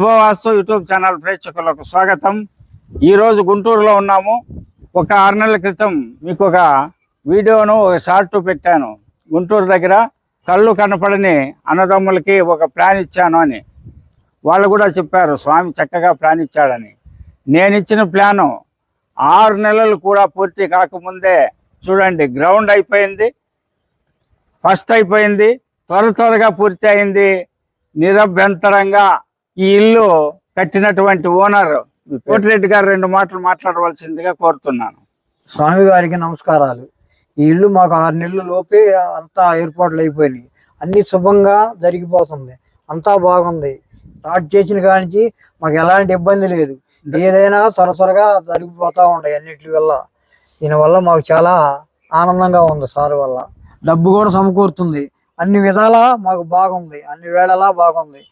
శుభవాస్తు YouTube channel ప్రేక్షకులకు స్వాగతం. ఈరోజు గుంటూరులో ఉన్నాము. ఒక ఆరు నెలల క్రితం మీకు ఒక వీడియోను ఒక షార్ట్ పెట్టాను. గుంటూరు దగ్గర కళ్ళు కనపడని అన్నదమ్ములకి ఒక ప్లాన్ ఇచ్చాను అని. వాళ్ళు కూడా చెప్పారు స్వామి చక్కగా ప్లాన్ ఇచ్చాడని. నేను ఇచ్చిన ప్లాను ఆరు నెలలు కూడా పూర్తి కాకముందే చూడండి గ్రౌండ్ అయిపోయింది. ఫస్ట్ అయిపోయింది త్వర త్వరగా పూర్తి అయింది నిరభ్యంతరంగా ఈ ఇల్లు కట్టినటువంటి ఓనర్ కోటిరెడ్డి గారు రెండు మాటలు మాట్లాడవలసిందిగా కోరుతున్నాను. స్వామి గారికి నమస్కారాలు. ఈ ఇల్లు మాకు ఆరు నెలల లోపే అంతా ఏర్పాట్లు అయిపోయినాయి. అన్ని శుభంగా జరిగిపోతుంది. అంతా బాగుంది. స్టార్ట్ చేసిన కానించి మాకు ఎలాంటి ఇబ్బంది లేదు. ఏదైనా త్వర త్వరగా జరిగిపోతా ఉంటాయి అన్నిటి వల్ల. దీని వల్ల మాకు చాలా ఆనందంగా ఉంది సార్ వల్ల. డబ్బు కూడా సమకూరుతుంది. అన్ని విధాలా మాకు బాగుంది. అన్ని వేళలా బాగుంది.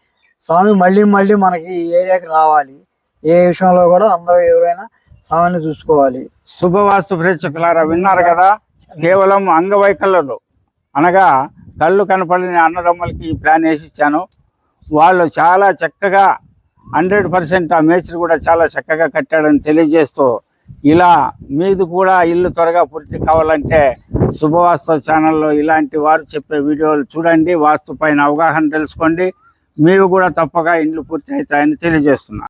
స్వామి మళ్ళీ మళ్ళీ మనకి ఈ ఏరియాకి రావాలి. ఏ విషయంలో కూడా అందరూ ఎవరైనా స్వామిని చూసుకోవాలి. శుభవాస్తు ప్రేక్షకులారా విన్నారు కదా? కేవలం అంగవైకల్యులు. అనగా కళ్ళు కనపడని అన్నదమ్ములకి ఈ ప్లాన్ వేసి ఇచ్చాను. వాళ్ళు చాలా చక్కగా హండ్రెడ్ పర్సెంట్ ఆ మేస్త్రి కూడా చాలా చక్కగా కట్టాడని తెలియజేస్తూ ఇలా మీది కూడా ఇల్లు త్వరగా పూర్తి కావాలంటే శుభవాస్తు ఛానల్లో ఇలాంటి వారు చెప్పే వీడియోలు చూడండి. వాస్తు పైన అవగాహన తెలుసుకోండి. మీరు కూడా తప్పగా ఇండ్లు పూర్తి అవుతాయని తెలియజేస్తున్నా